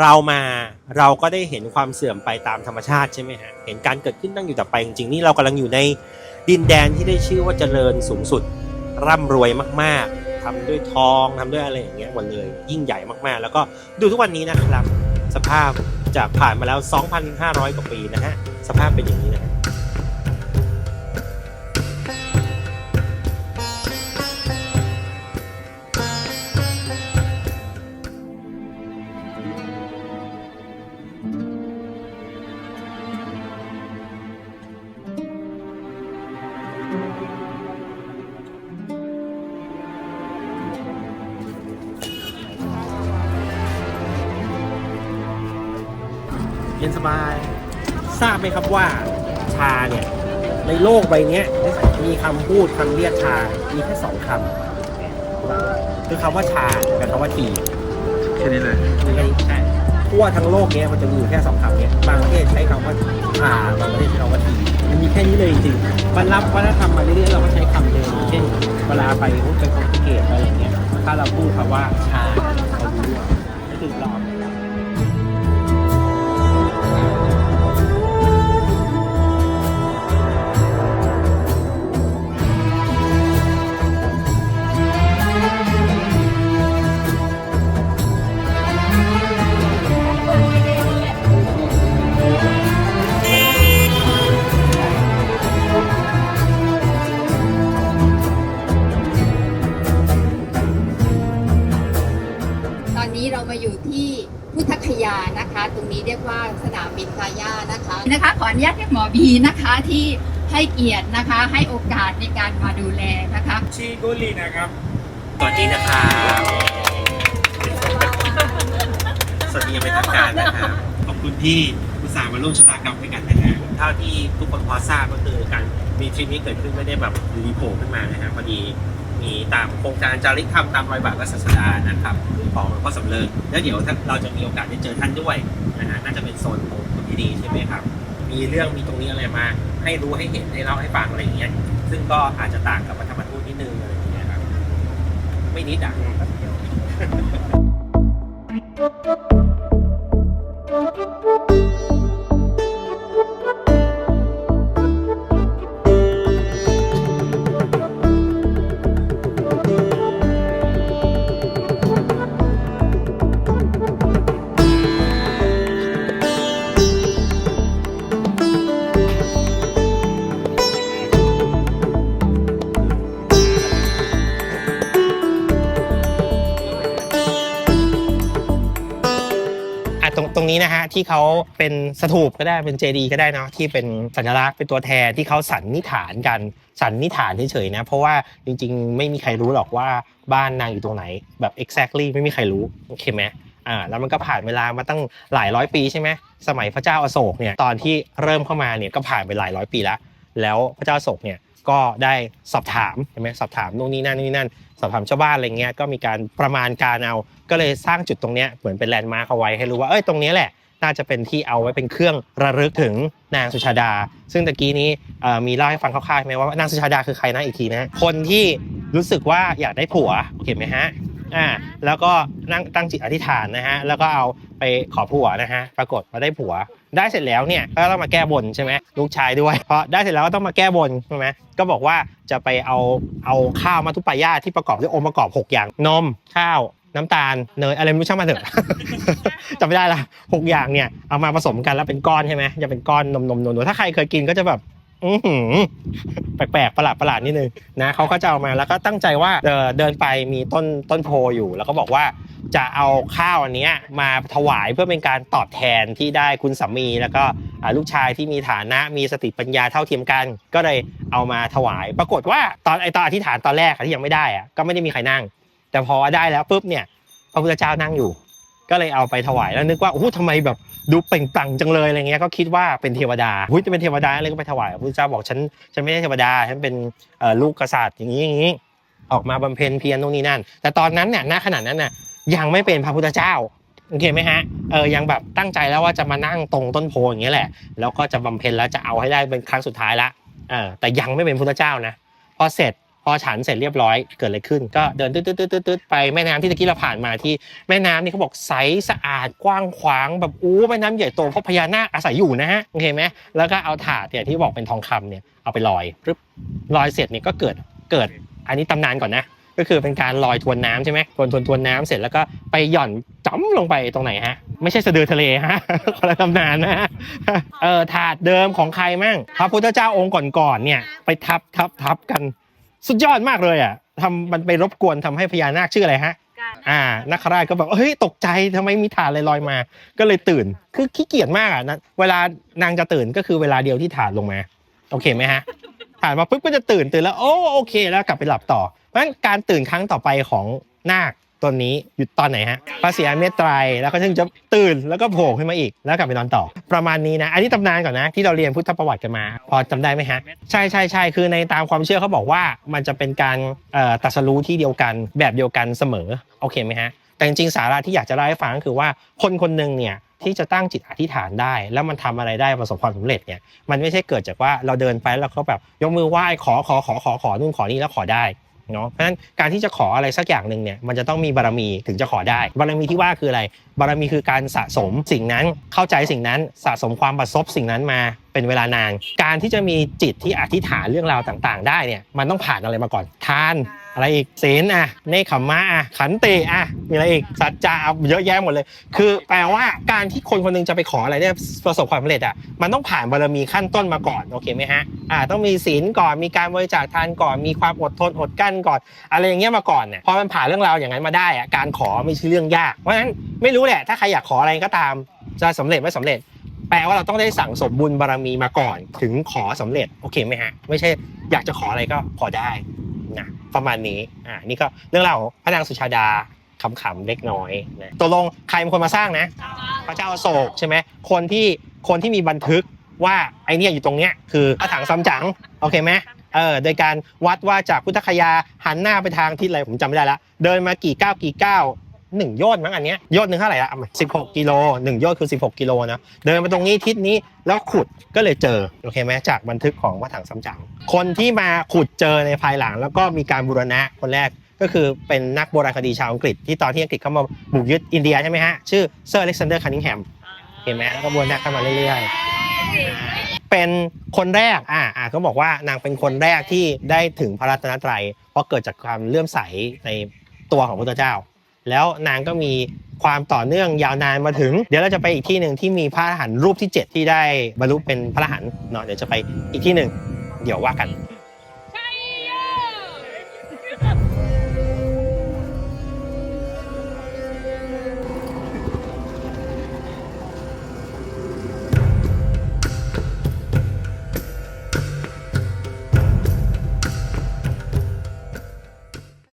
เรามาเราก็ได้เห็นความเสื่อมไปตามธรรมชาติใช่ไหมฮะเห็นการเกิดขึ้นตั้งอยู่แต่ไปจริงๆนี่เรากำลังอยู่ในดินแดนที่ได้ชื่อว่าเจริญสูงสุด ร่ำรวยมากๆทำด้วยทองทำด้วยอะไรอย่างเงี้ยหมดเลย ยิ่งใหญ่มากๆ แล้วก็ดูทุกวันนี้นะครับ สภาพจากผ่านมาแล้ว 2,500 กว่าปีนะฮะสภาพเป็นอย่างนี้นะ เย็นสบาย ทราบไหมครับว่าชาเนี่ย ในโลกใบเนี้ยมีคำพูดคำเรียกชา มีแค่สองคำคือคำว่าชากับคำว่าทีแค่นี้เลยมีแค่นี้ใช่ทั่วทั้งโลกเนี้ยมันจะมีอยู่แค่สองคำเนี่ยบางประเทศใช้คำว่าชาบางประเทศใช้คำว่าทีมันมีแค่นี้เลยจริงๆมันรับวัฒนธรรมมาเรื่อยๆเราก็ใช้คำเดิมเช่นเวลาไปพูดไปโปรตุเกสอะไรอย่างเงี้ยถ้าเราพูดคำว่าชาเขารู้ว่า สนามบินพาย่านะคะนะคะขออนุญาตเรียกหมอบีนะคะที่ให้เกียรตินะคะให้โอกาสในการมาดูแลนะคะชื่อกุลีนะครับสวัสดีนะครับ สวัสดีอย่างเป็นทางการนะครับขอบคุณที่อุตส่าห์มาร่วมชะตากรรมด้วยกันนะฮะเท่าที่ทุกคนพอทราบก็คือการมีทริปนี้เกิดขึ้นไม่ได้แบบอยู่ดีโผล่ขึ้นมานะฮะพอดีมีตามโครงการจาริกธรรมตามรอยบาทพระศาสดานะครับของหลวงพ่อสำเริงแล้วเดี๋ยวถ้าเราจะมีโอกาสได้เจอท่านด้วยนะฮะน่าจะเป็นโซนของคุณพี ดีใช่ไหมครับ มีเรื่องมีตรงนี้อะไรมา ให้รู้ให้เห็นให้เล่าให้ฟังอะไรอย่างเงี้ย ซึ่งก็อาจจะต่างกับพระธรรมทูตนิดนึงอะไรอย่างเงี้ยครับ ไม่นิดอะ รงนี้นะฮะที่เขาเป็นสถูปก็ได้เป็นเจดีย์ก็ได้เนาะที่เป็นสัญลักษณ์เป็นตัวแทนที่เขาสันนิษฐานกันสันนิษฐานเฉยๆนะเพราะว่าจริงๆ ไม่มีใครรู้หรอกว่าบ้านนางอยู่ตรงไหนแบบ exactly ไม่มีใครรู้โอเคไหมอ่าแล้วมันก็ผ่านเวลามาตั้งหลายร้อยปีใช่ไหมสมัยพระเจ้าอโศกเนี่ยตอนที่เริ่มเข้ามาเนี่ยก็ผ่านไปหลายร้อยปีแล้ว แล้วพระเจ้าอโศกเนี่ย ก็ได้สอบถามใช่ไหมสอบถามนู่นนี่นั่นนู่นนี่นั่นสอบถามชาวบ้านอะไรเงี้ยก็มีการประมาณการเอา ก็เลยสร้างจุดตรงเนี้ยเหมือนเป็นแลนด์มาร์คเอาไว้ให้รู้ว่าเอ้ยตรงนี้แหละน่าจะเป็นที่เอาไว้เป็นเครื่องระลึกถึงนางสุชาดา ซึ่งตะกี้นี้มีเล่าให้ฟังคร่าวๆไหมว่านางสุชาดาคือใครนะอีกทีนะคนที่รู้สึกว่าอยากได้ผัวโอเคไหมฮะอ่าแล้วก็นั่งตั้งจิตอธิษฐานนะฮะแล้วก็เอาไปขอผัวนะฮะปรากฏว่าได้ผัว ได้เสร็จแล้วเนี่ยก็ต้องมาแก้บนใช่ไหมลูกชายด้วยเพราะได้เสร็จแล้วก็ต้องมาแก้บนใช่ไหมก็บอกว่าจะไปเอาเอาข้าวมาทุปายาที่ประกอบด้วยองค์ประกอบ 6 อย่างนมข้าวน้ำตาลเนยอะไรไม่รู้ช่างมาเถอะจำไม่ได้ละหกอย่างเนี่ยเอามาผสมกันแล้วเป็นก้อนใช่ไหมจะเป็นก้อนนมนมนมถ้าใครเคยกินก็จะแบบอือหือแปลกๆประหลาดประหลาดนิดนึงนะเขาก็จะเอามาแล้วก็ตั้งใจว่าเออเดินไปมีต้นต้นโพอยู่ แล้วก็บอกว่า จะเอาข้าวอันนี้มาถวายเพื่อเป็นการตอบแทนที่ได้คุณสามี แล้วก็ลูกชายที่มีฐานะมีสติปัญญาเท่าเทียมกัน ก็เลยเอามาถวาย ปรากฏว่าตอนไอตอนอธิษฐานตอนแรกอะที่ยังไม่ได้อะก็ไม่ได้มีใครนั่ง แต่พอได้แล้วปุ๊บเนี่ยพระพุทธเจ้านั่งอยู่ ก็เลยเอาไปถวายแล้วนึกว่าโอ้โหทำไมแบบดูเปล่งปลั่งจังเลยอะไรเงี้ยก็คิดว่าเป็นเทวดาหุ้ยจะเป็นเทวดาอะไรก็ไปถวายพระพุทธเจ้าบอกฉันฉันไม่ใช่เทวดาฉันเป็นลูกกษัตริย์อย่างนี้อย่างนี้ออกมาบำเพ็ญเพียรตรงนี้นั่น แต่ตอนนั้นเนี่ยณขณะนั้นน่ะ ยังไม่เป็นพระพุทธเจ้าโอเคไหมฮะเออยังแบบตั้งใจแล้วว่าจะมานั่งตรงต้นโพอย่างเงี้ยแหละ แล้วก็จะบำเพ็ญแล้วจะเอาให้ได้เป็นครั้งสุดท้ายละเออแต่ยังไม่เป็นพุทธเจ้านะพอเสร็จพอฉันเสร็จเรียบร้อยเกิดอะไรขึ้น ก็เดินตืดตืดตืดตืดไปแม่น้ำที่ตะกี้เราผ่านมาที่แม่น้ำนี่เขาบอกใสสะอาดกว้างขวางแบบอู้แม่น้ำใหญ่โตเพราะพญานาคอาศัยอยู่นะฮะโอเคไหมแล้วก็เอาถาดเนี่ยที่บอกเป็นทองคำเนี่ยเอาไปลอยปึ๊บลอยเสร็จเนี่ยก็เกิดเกิดอันนี้ตำนานก่อนนะ ก็คือเป็นการลอยทวนน้ำใช่ไหมทวนทวนทวนน้ำเสร็จแล้วก็ไปหย่อนจ้ำลงไปตรงไหนฮะ ไม่ใช่สะดือทะเลฮะ คนละตำนานนะฮะเออถาดเดิมของใครมั่งพระพุทธเจ้าองค์ก่อนๆเนี่ยไปทับทับทับกันสุดยอดมากเลยอะทำมันไปรบกวนทำให้พญานาคชื่ออะไรฮะ อ่านักราชก็แบบเฮ้ยตกใจทำไมมีถาดลอยลอยๆมา ก็เลยตื่นคือขี้เกียจมากอะนะเวลานางจะตื่นก็คือเวลาเดียวที่ถาดลงมา โอเคไหมฮะ ถาดมาปุ๊บก็จะตื่นตื่นแล้วโอ้โอเคแล้วกลับไปหลับต่อ เพราะฉะนั้นการตื่นครั้งต่อไปของนาคตัวนี้อยู่ตอนไหนฮะพระศรีอเมตไตรยแล้วก็ถึงจะตื่นแล้วก็โผล่ขึ้นมาอีก แล้วกลับไปนอนต่อ ประมาณนี้นะ อันนี้ตำนานก่อนนะที่เราเรียนพุทธประวัติกันมา พอจำได้ไหมฮะ ใช่ใช่ใช่คือในตามความเชื่อเขาบอกว่ามันจะเป็นการตรัสรู้ที่เดียวกันแบบเดียวกันเสมอ โอเคไหมฮะ แต่จริงๆสาระที่อยากจะเล่าให้ฟังก็คือว่าคนคนหนึ่งเนี่ย ที่จะตั้งจิตอธิษฐานได้ แล้วมันทำอะไรได้ประสบความสำเร็จเนี่ยมันไม่ใช่เกิดจากว่าเราเดินไปแล้วเขาแบบยกมือไหว้ขอขอขอขอขอนู่นขอนี่แล้วขอได้เนาะเพราะฉะนั้นการที่จะขออะไรสักอย่างหนึ่งเนี่ยมันจะต้องมีบารมีถึงจะขอได้ บารมีที่ว่าคืออะไร บารมีคือการสะสมสิ่งนั้นเข้าใจสิ่งนั้นสะสมความประสบสิ่งนั้นมาเป็นเวลานาน การที่จะมีจิตที่อธิษฐานเรื่องราวต่าง ๆ ได้เนี่ยมันต้องผ่านอะไรมาก่อนทาน อะไรอีกศีลอะเนคขมมะอะขันติอะมีอะไรอีกสัจจะอะเยอะแยะหมดเลย คือแปลว่าการที่คนคนหนึงจะไปขออะไรได้ประสบความสำเร็จอะมันต้องผ่านบารมีขั้นต้นมาก่อนโอเคไหมฮะอ่าต้องมีศีลก่อนมีการบริจาคทานก่อนมีความอดทนอดกลั้นก่อน อะไรอย่างเงี้ยมาก่อนเนี่ยพอมันผ่านเรื่องราวอย่างนั้นมาได้อะการขอไม่ใช่เรื่องยากเพราะฉะนั้นไม่รู้แหละถ้าใครอยากขออะไรก็ตามจะสำเร็จไม่สำเร็จแปลว่าเราต้องได้สั่งสมบุญบารมีมาก่อน ถึงขอสำเร็จโอเคไหมฮะ ไม่ใช่อยากจะขออะไรก็ขอได้ ประมาณนี้อ่านี่ก็เรื่องราวของพระนางสุชาดาขำๆเล็กน้อยนะตกลงใครเป็นคนมาสร้างนะ พระเจ้าอโศกใช่ไหมคนที่คนที่มีบันทึกว่าไอเนี่ยอยู่ตรงเนี้ยคือกระถังซัมจั๋งโอเคไหมเออโดยการวัดว่าจากพุทธคยาหันหน้าไปทางทิศอะไรผมจำไม่ได้ละเดินมากี่ก้าวกี่ก้าว หนึ่งยชน์มั้งอันเนี้ยยชน์หนึ่งเท่าไหร่ละสิบหกกิโลหนึ่งยชน์คือสิบหกกิโลนะเดินมาตรงนี้ทิศนี้แล้วขุดก็เลยเจอโอเคไหมจากบันทึกของพระถังซัมจั๋งคนที่มาขุดเจอในภายหลัง แล้วก็มีการบูรณะคนแรกก็คือเป็นนักโบราณคดีชาวอังกฤษ ที่ตอนที่อังกฤษเข้ามาบุกยึดอินเดียใช่ไหมฮะ ชื่อเซอร์อเล็กซานเดอร์คันนิงแฮมเห็นไหมแล้วก็บูรณะเข้ามาเรื่อยๆ เป็นคนแรกอ่าอ่าก็บอกว่านางเป็นคนแรกที่ได้ถึงพระรัตนตรัยเพราะเกิดจากความเลื่อมใสในตัวของพระพุทธเจ้า แล้วนางก็มีความต่อเนื่องยาวนานมาถึง เดี๋ยวเราจะไปอีกที่หนึ่งที่มีพระอรหันต์รูปที่ 7 ที่ได้บรรลุเป็นพระอรหันต์เนาะเดี๋ยวจะไปอีกที่หนึ่งเดี๋ยวว่ากัน